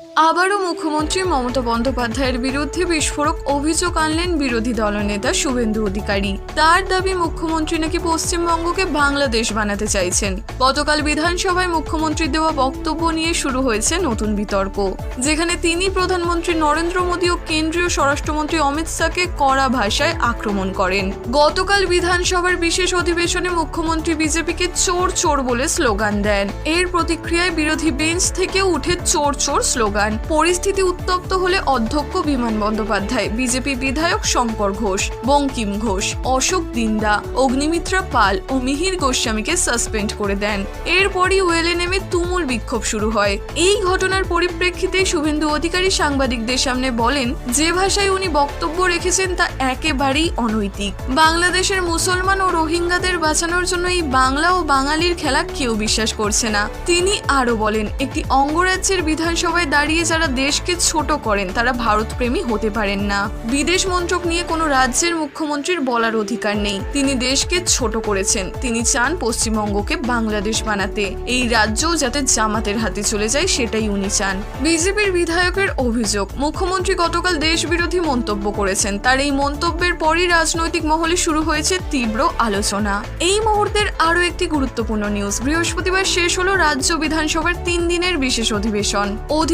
আবারও মুখ্যমন্ত্রী মমতা বন্দ্যোপাধ্যায়ের বিরুদ্ধে বিস্ফোরক অভিযোগ আনলেন বিরোধী দলনেতা শুভেন্দু অধিকারী। তার দাবি মুখ্যমন্ত্রী নাকি পশ্চিমবঙ্গকে বাংলাদেশ বানাতে চাইছেন। গতকাল বিধানসভায় মুখ্যমন্ত্রীর দেওয়া বক্তব্য নিয়ে শুরু হয়েছে নতুন বিতর্ক। যেখানে তিনি প্রধানমন্ত্রী নরেন্দ্র মোদী ও কেন্দ্রীয় স্বরাষ্ট্রমন্ত্রী অমিত শাহকে কড়া ভাষায় আক্রমণ করেন। গতকাল বিধানসভার বিশেষ অধিবেশনে মুখ্যমন্ত্রী বিজেপিকে চোর চোর বলে স্লোগান দেন। এর প্রতিক্রিয়ায় বিরোধী বেঞ্চ থেকে উঠে চোর চোর স্লোগান পরিস্থিতি উত্তপ্ত হলে অধ্যক্ষ বিমান বন্দ্যোপাধ্যায়, বিজেপি বিধায়ক শঙ্কর ঘোষ, বঙ্কিম ঘোষ, অশোক দিন্দা, অগ্নিমিত্রা পাল ও মিহির গোস্বামীকে সাসপেন্ড করে দেন। এরপরই ওয়েলে নেমে তুমুল বিক্ষোভ শুরু হয়। এই ঘটনার পরিপ্রেক্ষিতে শুভেন্দু অধিকারী সাংবাদিকদের সামনে বলেন, যে ভাষায় উনি বক্তব্য রেখেছেন তা একেবারেই অনৈতিক। বাংলাদেশের মুসলমান ও রোহিঙ্গাদের বাঁচানোর জন্য এই বাংলা ও বাঙালির খেলা কেউ বিশ্বাস করছে না। তিনি আরও বলেন, একটি অঙ্গরাজ্যের বিধানসভায় দাঁড়িয়ে যারা দেশকে ছোট করেন, তারা ভারতপ্রেমী হতে পারেন না। বিদেশ মন্ত্রক নিয়ে কোনো রাজ্যের মুখ্যমন্ত্রীর বলার অধিকার নেই। তিনি দেশকে ছোট করেছেন। তিনি চান পশ্চিমবঙ্গকে বাংলাদেশ বানাতে। এই রাজ্যও যাতে জামাতের হাতে চলে যায়, সেটাই উনি চান। বিজেপির বিধায়কের অভিযোগ, মুখ্যমন্ত্রী গতকাল দেশ বিরোধী মন্তব্য করেছেন। তার এই মন্তব্যের পরই রাজনৈতিক মহলে শুরু হয়েছে তীব্র আলোচনা। এই মুহূর্তের আরও একটি গুরুত্বপূর্ণ নিউজ বৃহস্পতিবার শেষ হলো রাজ্য বিধানসভার তিন দিনের বিশেষ অধিবেশন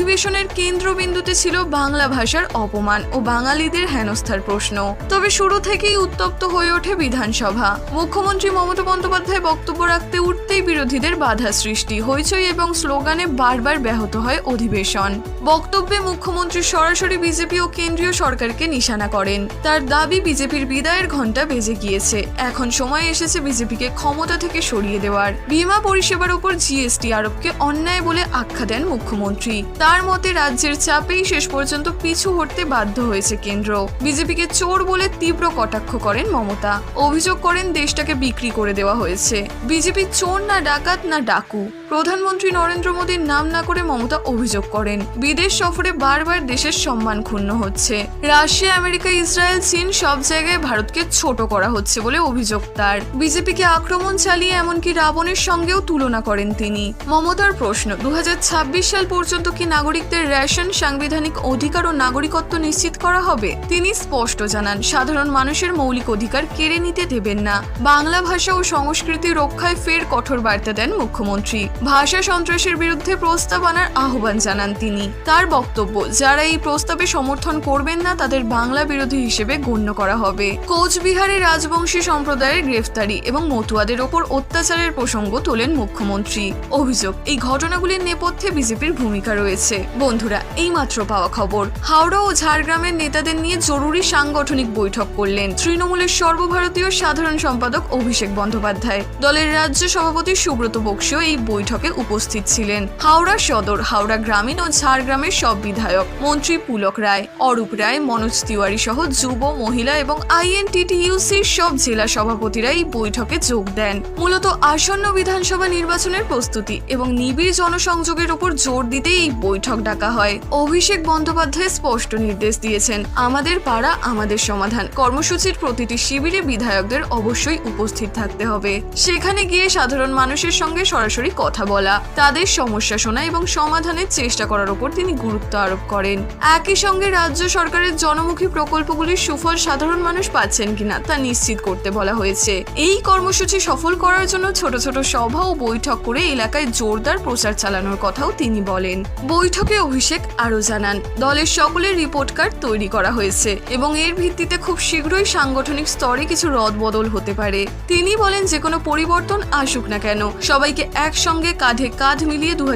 অধিবেশনের কেন্দ্রবিন্দুতে ছিল বাংলা ভাষার অপমান ও বাঙালিদের হেনস্থার প্রশ্ন। তবে শুরু থেকেই উত্তপ্ত হয়ে ওঠে বিধানসভা। মুখ্যমন্ত্রী মমতা বন্দ্যোপাধ্যায় বক্তব্য রাখতে উঠতেই বিরোধীদের বাধা সৃষ্টি, হইচই এবং স্লোগানে বারবার ব্যাহত হয় অধিবেশন। বক্তব্যে মুখ্যমন্ত্রী সরাসরি বিজেপি ও কেন্দ্রীয় সরকারকে নিশানা করেন। তার দাবি, বিজেপির বিদায়ের ঘণ্টা বেজে গিয়েছে। এখন সময় এসেছে বিজেপিকে ক্ষমতা থেকে সরিয়ে দেওয়ার। বীমা পরিষেবার উপর জিএসটি আরোপকে অন্যায় বলে আখ্যা দেন মুখ্যমন্ত্রী। তার মতে রাজ্যের চাপেই শেষ পর্যন্ত পিছু হটতে বাধ্য হয়েছে কেন্দ্র। বিজেপিকে চোর বলে তীব্র কটাক্ষ করেন মমতা। অভিযোগ করেন দেশটাকে বিক্রি করে দেওয়া হয়েছে। বিজেপি চোর না ডাকাত না ডাকু। প্রধানমন্ত্রী নরেন্দ্র মোদীর নাম না করে মমতা অভিযোগ করেন। বিদেশ সফরে বারবার দেশের সম্মান ক্ষুণ্ণ হচ্ছে। রাশিয়া, আমেরিকা, ইসরায়েল, চীন সব জায়গায় ভারতকে ছোট করা হচ্ছে বলে অভিযোগ তার। বিজেপিকে আক্রমণ চালিয়ে এমনকি রাবণের সঙ্গেও তুলনা করেন তিনি। মমতার প্রশ্ন দু হাজার ছাব্বিশ সাল পর্যন্ত কি নাগরিকদের রেশন, সাংবিধানিক অধিকার ও নাগরিকত্ব নিশ্চিত করা হবে। তিনি স্পষ্ট জানান, সাধারণ মানুষের মৌলিক অধিকার কেড়ে নিতে দেবেন না। বাংলা ভাষা ও সংস্কৃতি রক্ষায় ফের কঠোর বার্তা দেন মুখ্যমন্ত্রী। ভাষা সন্ত্রাসের বিরুদ্ধে প্রস্তাব আনার আহ্বান জানান তিনি। তার বক্তব্য, যারা এই প্রস্তাবে সমর্থন করবেন না, তাদের বাংলা বিরোধী হিসেবে গণ্য করা হবে। কোচবিহারে রাজবংশী সম্প্রদায়ের গ্রেফতারি এবং মতুয়াদের ওপর অত্যাচারের প্রসঙ্গ তোলেন মুখ্যমন্ত্রী। অভিযোগ, এই ঘটনাগুলির নেপথ্যে বিজেপির ভূমিকা রয়েছে। বন্ধুরা, এইমাত্র পাওয়া খবর। হাওড়া ও ঝাড়গ্রামের নেতাদের নিয়ে জরুরি সাংগঠনিক বৈঠক করলেন তৃণমূলের সর্বভারতীয় সাধারণ সম্পাদক অভিষেক বন্দ্যোপাধ্যায়। দলের রাজ্য সভাপতি সুব্রত বক্সিও এই বৈঠকে উপস্থিত ছিলেন। হাওড়া সদর, হাওড়া গ্রামীণ ও ঝাড়গ্রামের সব বিধায়ক মন্ত্রী পুলক রায়, অরূপ রায়, মনোজ তিওয়ারি সহ যুব, মহিলা এবং আইএনটিটিইউসির সব জেলা সভাপতিরা এই বৈঠকে যোগ দেন। মূলত আসন্ন বিধানসভা নির্বাচনের প্রস্তুতি এবং নিবিড় জনসংযোগের উপর জোর দিতে এই বৈঠক ডাকা হয়। অভিষেক বন্দ্যোপাধ্যায় স্পষ্ট নির্দেশ দিয়েছেন, আমাদের পাড়া আমাদের সমাধান। কর্মসূচির প্রতিটি শিবিরে বিধায়কদের অবশ্যই উপস্থিত থাকতে হবে। সেখানে গিয়ে সাধারণ মানুষের সঙ্গে সরাসরি কথা বলা, তাদের সমস্যা শোনা এবং সমাধানের চেষ্টা করার উপর তিনি গুরুত্ব আরোপ করেন। একই সঙ্গে রাজ্য সরকারের জনমুখী প্রকল্পগুলির সুফল সাধারণ মানুষ পাচ্ছেন কিনা তা নিশ্চিত করতে বলা হয়েছে। এই কর্মসূচি সফল করার জন্য ছোট ছোট সভা ও বৈঠক করে এলাকায় জোরদার প্রচার চালানোর কথাও তিনি বলেন। বৈঠকে অভিষেক আরও জানান, দলের সকলের রিপোর্ট কার্ড তৈরি করা হয়েছে এবং এর ভিত্তিতে খুব শীঘ্রই সাংগঠনিক স্তরে কিছু রদবদল হতে পারে। তিনি বলেন যে কোনো পরিবর্তন আসুক না কেন, সবাইকে একসঙ্গে কাঁধে কাঁধ মিলিয়ে দু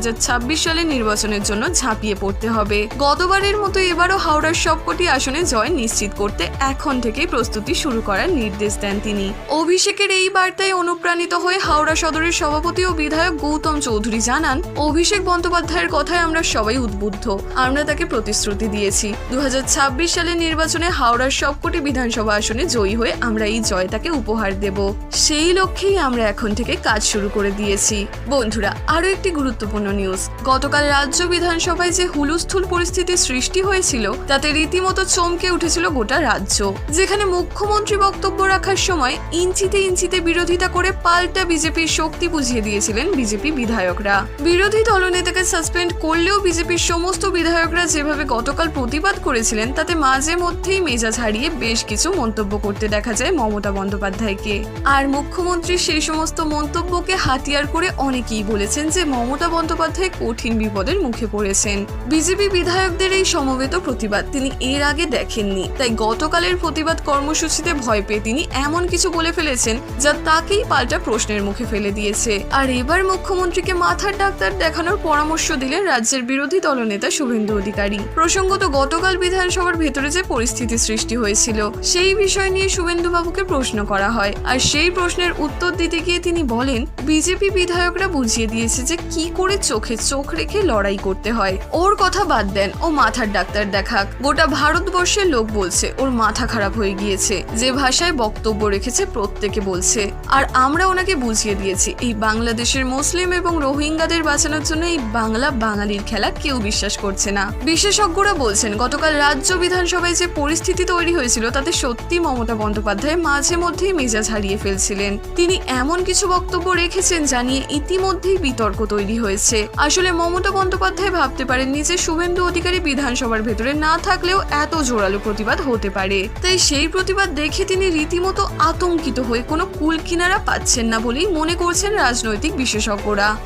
সালের নির্বাচনের জন্য ঝাঁপিয়ে পড়তে হবে। গতবারের মতো এবারও হাওড়ার সবকটি আসনে জয় নিশ্চিত করতে এখন থেকেই প্রস্তুতি শুরু করার নির্দেশ দেন তিনি। অভিষেকের এই বার্তায় অনুপ্রাণিত হয়ে হাওড়া সদরের সভাপতি ও বিধায়ক গৌতম চৌধুরী জানান, অভিষেক বন্দ্যোপাধ্যায়ের কথায় আমরা সবাই উদ্বুদ্ধ। আমরা তাকে প্রতিশ্রুতি দিয়েছি। দু সালের নির্বাচনে হাওড়ার সবকটি বিধানসভা আসনে জয়ী হয়ে আমরা এই জয় তাকে উপহার দেব। সেই লক্ষ্যেই আমরা এখন থেকে কাজ শুরু করে দিয়েছি। বন্ধুরা, আরও একটি গুরুত্বপূর্ণ নিউজ গতকাল রাজ্য বিধানসভায় যে হুলুস্থুল পরিস্থিতি সৃষ্টি হয়েছিল, তাতে রীতিমতো চমকে উঠেছিল গোটা রাজ্য। যেখানে মুখ্যমন্ত্রী বক্তব্য রাখার সময় ইঞ্চিতে ইঞ্চিতে বিরোধিতা করে পাল্টা বিজেপির শক্তি বুঝিয়ে দিয়েছিলেন বিজেপি বিধায়করা। বিরোধী দলনেতাকে সাসপেন্ড করলেও বিজেপি বিজেপির সমস্ত বিধায়করা যেভাবে গতকাল প্রতিবাদ করেছিলেন, তাতে মাঝে মধ্যেই মেজাজ হারিয়ে বেশ কিছু মন্তব্য করতে দেখা যায় মমতা বন্দ্যোপাধ্যায়কে। আর মুখ্যমন্ত্রী সেই সমস্ত মন্তব্যকে হাতিয়ার করে অনেকেই বলেছেন যে মমতা বন্দ্যোপাধ্যায় কঠিন বিপদের মুখে পড়েছেন। বিজেপি বিধায়কদের এই সমবেত প্রতিবাদ তিনি এর আগে দেখেননি। তাই গতকালের প্রতিবাদ কর্মসূচিতে ভয় পেয়ে তিনি এমন কিছু বলে ফেলেছেন যা তাকেই পাল্টা প্রশ্নের মুখে ফেলে দিয়েছে। আর এবার মুখ্যমন্ত্রীকে মাথার ডাক্তার দেখানোর পরামর্শ দিলেন রাজ্যের বিরোধী দলনেতা শুভেন্দু অধিকারী। প্রসঙ্গত, গতকাল বিধানসভার ভেতরে যে পরিস্থিতি সৃষ্টি হয়েছিল, সেই বিষয় নিয়ে শুভেন্দু বাবুকে প্রশ্ন করা হয়। আর সেই প্রশ্নের উত্তর দিতে গিয়ে তিনি বলেন, বিজেপি বিধায়করা বুঝিয়ে দিয়েছে যে কি করে চোখে চোখ রেখে লড়াই করতে হয়। ওর কথা বাদ দেন, ও মাথার ডাক্তার দেখাক। গোটা ভারতবর্ষের লোক বলছে, ওর মাথা খারাপ হয়ে গিয়েছে। যে ভাষায় বক্তব্য রেখেছে, প্রত্যেকে বলছে। আর আমরা ওনাকে বুঝিয়ে দিয়েছি, এই বাংলাদেশের মুসলিম এবং রোহিঙ্গাদের বাঁচানোর জন্য এই বাংলা বাঙালির খেলা কেউ বিশ্বাস করছে না। বিশেষজ্ঞরা বলছেন, গতকাল রাজ্য বিধানসভায় যে পরিস্থিতি তৈরি হয়েছিল, তাতে সত্যি মমতা বন্দ্যোপাধ্যায় মাঝে মধ্যেই মেজাজ হারিয়ে ফেলছিলেন। তিনি এমন কিছু বক্তব্য রেখেছেন যা নিয়ে ইতিমধ্যেই বিতর্ক তৈরি হয়েছে। আসলে মমতা বন্দ্যোপাধ্যায় ভাবতে পারেননি যে শুভেন্দু অধিকারী বিধানসভার ভেতরে না থাকলেও এত জোরালো প্রতিবাদ হতে পারে। তাই সেই প্রতিবাদ দেখে তিনি রীতিমতো আতঙ্কিত হয়ে কোনো কুল কিনারা পাচ্ছেন না বলেই মনে করছেন রাজনৈতিক বিশেষজ্ঞরা।